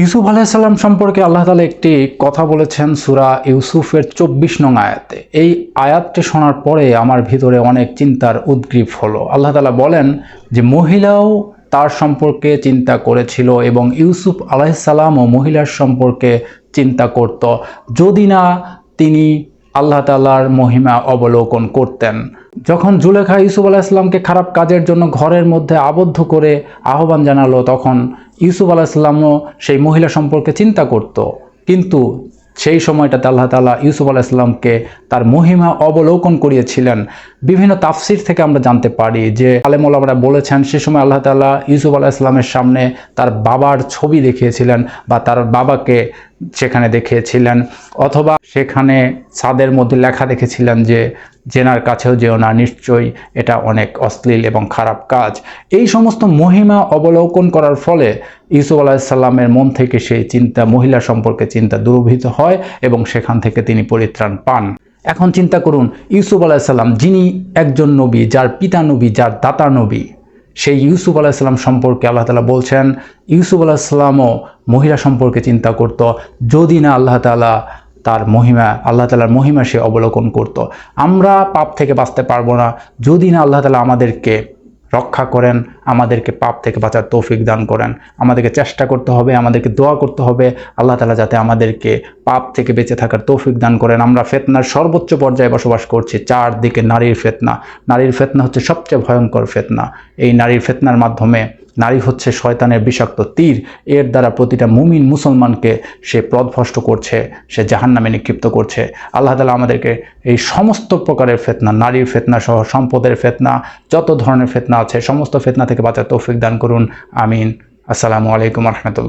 ইউসুফ আলাইসাল্লাম সম্পর্কে আল্লাহ তালা একটি কথা বলেছেন সুরা ইউসুফের চব্বিশ নং আয়াতে। এই আয়াতটি শোনার পরে আমার ভিতরে অনেক চিন্তার উদ্গ্রীব হলো। আল্লাহ তালা বলেন যে, মহিলাও তার সম্পর্কে চিন্তা করেছিল এবং ইউসুফ আলাইসাল্লাম ও মহিলার সম্পর্কে চিন্তা করত। যদি না তিনি আল্লাহ তালার মহিমা অবলোকন করতেন। যখন জুলেখা ইউসুফ আলাহিসাল্লামকে খারাপ কাজের জন্য ঘরের মধ্যে আবদ্ধ করে আহ্বান জানালো, তখন ইউসুফ আলাহিসাল্লামও সেই মহিলা সম্পর্কে চিন্তা করত। কিন্তু সেই সময়টাতে আল্লাহ তালা ইউসুফ আলাহিসাল্লামকে তার মহিমা অবলোকন করিয়েছিলেন। বিভিন্ন তাফসির থেকে আমরা জানতে পারি যে আলেমুল্লামরা বলেছেন, সে সময় আল্লাহ তালা ইউসুফ আলাহ ইসলামের সামনে তার বাবার ছবি দেখিয়েছিলেন বা তার বাবাকে সেখানে দেখিয়েছিলেন, অথবা সেখানে ছাদের মধ্যে লেখা দেখেছিলেন যে, জেনার কাছেও যেও না, নিশ্চয়ই এটা অনেক অশ্লীল এবং খারাপ কাজ। এই সমস্ত মহিমা অবলোকন করার ফলে ইউসুফ আলাহিসাল্লামের মন থেকে সেই চিন্তা, মহিলা সম্পর্কে চিন্তা দূরভূত হয় এবং সেখান থেকে তিনি পরিত্রাণ পান। এখন চিন্তা করুন, ইউসুফ আলাহিসাল্লাম যিনি একজন নবী, যার পিতা নবী, যার দাতা নবী, সেই ইউসুফ আলাহিসাল্লাম সম্পর্কে আল্লাহ তালা বলছেন, ইউসুফ আলাহিসাল্লামও মহিলা সম্পর্কে চিন্তা করত, যদি না আল্লাহ তালা তার মহিমা, আল্লাহ তালার মহিমা সে অবলোকন করত। আমরা পাপ থেকে বাঁচতে পারব না। যদি না আল্লাহ তালা আমাদেরকে রক্ষা করেন, আমাদেরকে পাপ থেকে বাঁচার তৌফিক দান করেন। আমাদেরকে চেষ্টা করতে হবে, আমাদেরকে দোয়া করতে হবে, আল্লাহ তালা যাতে আমাদেরকে পাপ থেকে বেঁচে থাকার তৌফিক দান করেন। আমরা ফেতনার সর্বোচ্চ পর্যায়ে বসবাস করছি, চারদিকে নারীর ফেতনা। নারীর ফেতনা হচ্ছে সবচেয়ে ভয়ঙ্কর ফেতনা। এই নারীর ফেতনার মাধ্যমে নারী হচ্ছে শয়তানের বিষাক্ত তীর। এর দ্বারা প্রতিটা মুমিন মুসলমানকে সে পথভ্রষ্ট করছে, সে জাহান নামে নিক্ষিপ্ত করছে। আল্লাহ তালা আমাদেরকে এই সমস্ত প্রকারের ফেতনা, নারীর ফেতনা সহ সম্পদের ফেতনা, যত ধরনের ফেতনা আছে, সমস্ত ফেতনা থেকে বাঁচার তৌফিক দান করুন। আমিন। আসসালামু আলাইকুম রহমতুল্লাহ।